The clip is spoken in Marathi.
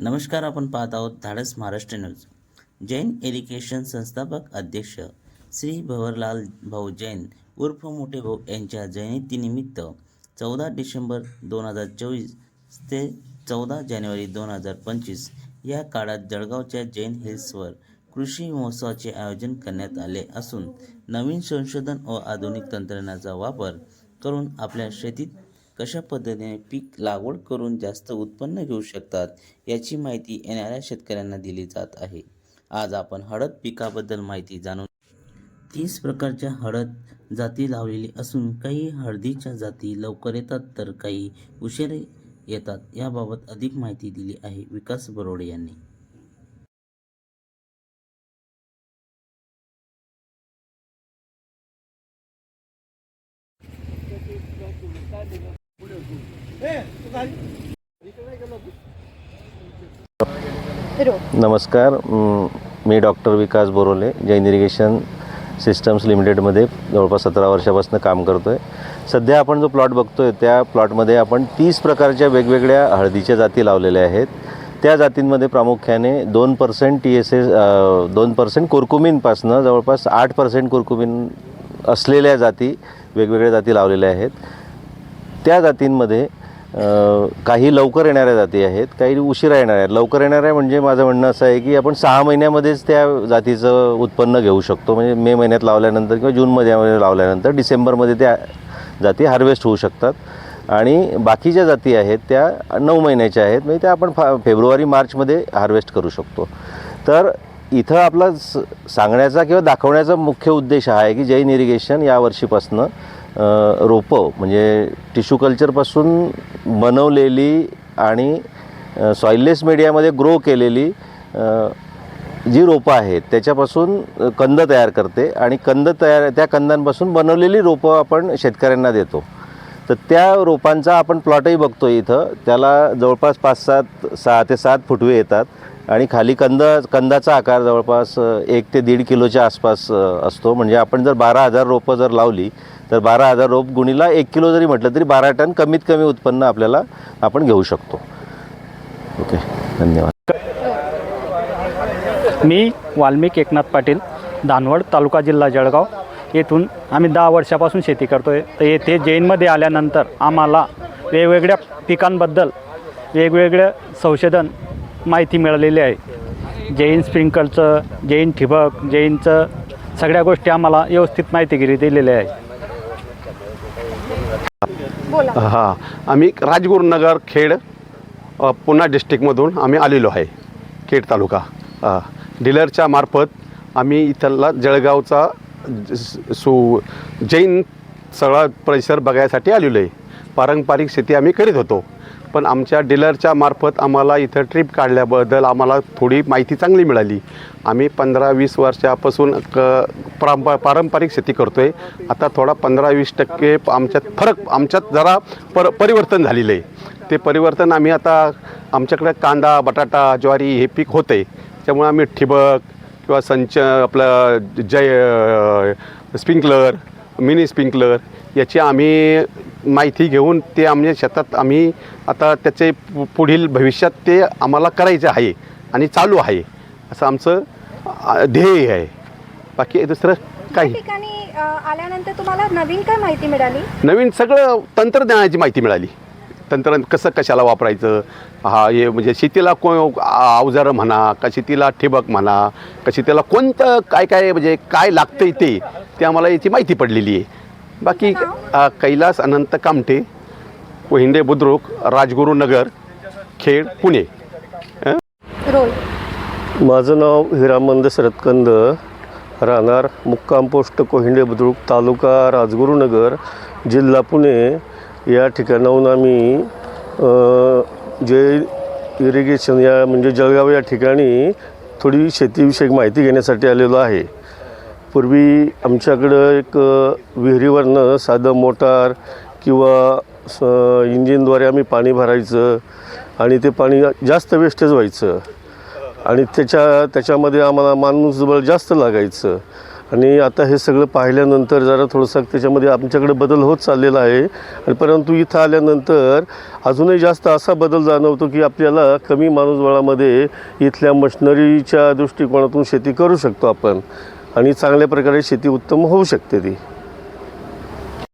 नमस्कार आपण पाहत आहोत धाडस महाराष्ट्र न्यूज. जैन एज्युकेशन संस्थापक अध्यक्ष श्री भवरलाल भाऊ जैन उर्फ मोठे भाऊ यांच्या जयंतीनिमित्त चौदा डिसेंबर दोन हजार चोवीस ते चौदा जानेवारी दोन हजार पंचवीस या काळात जळगावच्या जैन हिल्सवर कृषी महोत्सवाचे आयोजन करण्यात आले असून नवीन संशोधन व आधुनिक तंत्रज्ञानाचा वापर करून आपल्या शेतीत कशा पद्धतीने पीक लागवड करून जास्त उत्पन्न घेऊ शकतात याची माहिती येणाऱ्या शेतकऱ्यांना दिली जात आहे. आज आपण हळद पिकाबद्दल माहिती जाणून तीस प्रकारच्या हळद जाती लावलेली असून काही हळदीच्या जाती लवकर येतात तर काही उशीर येतात याबाबत अधिक माहिती दिली आहे विकास बरोडे यांनी. नमस्कार मी doctor Vikas Borole Jain irrigation systems लिमिटेडमध्ये जवळपास सतरा वर्षापासून काम करतो आहे सध्या आपण जो प्लॉट बघतो आहे त्या प्लॉटमध्ये आपण तीस प्रकारच्या वेगवेगळ्या हळदीच्या जाती लावलेल्या आहेत. त्या जातींमध्ये प्रामुख्याने दोन पर्सेंट टी एस एस दोन पर्सेंट कुरकुमीनपासनं जवळपास आठ पर्सेंट कुरकुमीन असलेल्या जाती वेगवेगळ्या जाती लावलेल्या आहेत. त्या जातींमध्ये काही लवकर येणाऱ्या जाती आहेत काही उशिरा येणाऱ्या आहेत. लवकर येणाऱ्या म्हणजे माझं म्हणणं असं आहे की आपण सहा महिन्यामध्येच त्या जातीचं उत्पन्न घेऊ शकतो. म्हणजे मे महिन्यात लावल्यानंतर किंवा जूनमध्ये लावल्यानंतर डिसेंबरमध्ये त्या जाती हार्वेस्ट होऊ शकतात. आणि बाकीच्या जाती आहेत त्या नऊ महिन्याच्या आहेत. म्हणजे त्या आपण फा फेब्रुवारी मार्चमध्ये हार्वेस्ट करू शकतो. तर इथं आपला स सांगण्याचा किंवा दाखवण्याचा मुख्य उद्देश हा आहे की जैन इरिगेशन या वर्षीपासनं रोपं म्हणजे टिश्यू कल्चरपासून बनवलेली आणि सॉइललेस मीडियामध्ये ग्रो केलेली जी रोपं आहेत त्याच्यापासून कंद तयार करते आणि कंद तयार त्या कंदांपासून बनवलेली रोपं आपण शेतकऱ्यांना देतो. तर त्या रोपांचा आपण प्लॉटही बघतो इथं. त्याला जवळपास पाच सात सहा ते सात फुटवे येतात आणि खाली कंद कंदाचा आकार जवळपास एक ते दीड किलोच्या आसपास असतो. म्हणजे आपण जर बारा हजार रोपं जर लावली तर बारा हजार रोप गुणीला एक किलो जरी म्हटलं तरी बारा टन कमीत कमी उत्पन्न आपल्याला आपण घेऊ शकतो. ओके धन्यवाद. मी वाल्मिक एकनाथ पाटील दानवड तालुका जिल्हा जळगाव. येथून आम्ही दहा वर्षापासून शेती करतो आहे तर येथे जैनमध्ये आल्यानंतर आम्हाला वेगवेगळ्या पिकांबद्दल वेगवेगळं संशोधन माहिती मिळालेली आहे. जैन स्प्रिंकलचं जैन ठिबक जैनचं सगळ्या गोष्टी आम्हाला व्यवस्थित माहितीगिरी दिलेल्या आहे. हां आम्ही राजगुरुनगर खेड पुन्हा पुणा डिस्ट्रिक्टमधून आम्ही आलेलो आहे खेड तालुका. डीलरच्या मार्फत आम्ही इथला जळगावचा सु जैन सगळा परिसर बघायसाठी आलेलो आहे. पारंपरिक शेती आम्ही करीत होतो. पण आमच्या डीलरच्या मार्फत आम्हाला इथं ट्रिप काढल्याबद्दल आम्हाला थोडी माहिती चांगली मिळाली. आम्ही पंधरा वीस वर्षापासून क पारंप पारंपरिक शेती करतो आहे आता थोडा पंधरा वीस टक्के आमच्यात फरक आमच्यात जरा पर परिवर्तन झालेलं आहे. ते परिवर्तन आम्ही आता आमच्याकडे कांदा बटाटा ज्वारी हे पीक होते त्यामुळे आम्ही ठिबक किंवा संच आपलं जय स्प्रिंकलर मिनी स्प्रिंकलर याची आम्ही माहिती घेऊन ते आमच्या शेतात आम्ही आता त्याचे पु- पुढील भविष्यात ते आम्हाला करायचे आहे आणि चालू आहे असं आमचं ध्येय आहे. बाकी दुसरं काही? ठिकाणी आल्यानंतर तुम्हाला नवीन काय माहिती मिळाली? नवीन सगळं तंत्रज्ञानाची माहिती मिळाली. तंत्रज्ञान कसं कशाला वापरायचं? हा हे म्हणजे शेतीला को अवजारं म्हणा का शेतीला ठिबक म्हणा का शेतीला कोणतं काय काय म्हणजे काय लागतं ते ते आम्हाला याची माहिती पडलेली आहे. बाकी अ, कैलास अनंत कामटे कोहिंडे बुद्रुक राजगुरुनगर खेड पुणे. रोल. माझं नाव हिरामंद शरदकंद राहणार मुक्काम पोस्ट कोहिंडे बुद्रुक तालुका राजगुरुनगर जिल्हा पुणे. या ठिकाणाहून आम्ही अ, जे इरिगेशन या म्हणजे जळगाव या ठिकाणी थोडी शेतीविषयक माहिती घेण्यासाठी आलेलो आहे. पूर्वी आमच्याकडं एक विहिरीवरनं साधं मोटार किंवा स इंजिनद्वारे आम्ही पाणी भरायचं आणि ते पाणी जास्त वेस्टेज व्हायचं. आणि त्याच्या त्याच्यामध्ये आम्हाला माणूसबळ जास्त लागायचं. आणि आता हे सगळं पाहिल्यानंतर जरा थोडंसं त्याच्यामध्ये आमच्याकडे बदल होत चाललेला आहे. आणि परंतु इथं आल्यानंतर अजूनही जास्त असा बदल जाणवतो की आपल्याला कमी माणूसबळामध्ये इथल्या मशनरीच्या दृष्टिकोनातून शेती करू शकतो आपण. आणि चांगल्या प्रकारे शेती उत्तम होऊ शकते ती.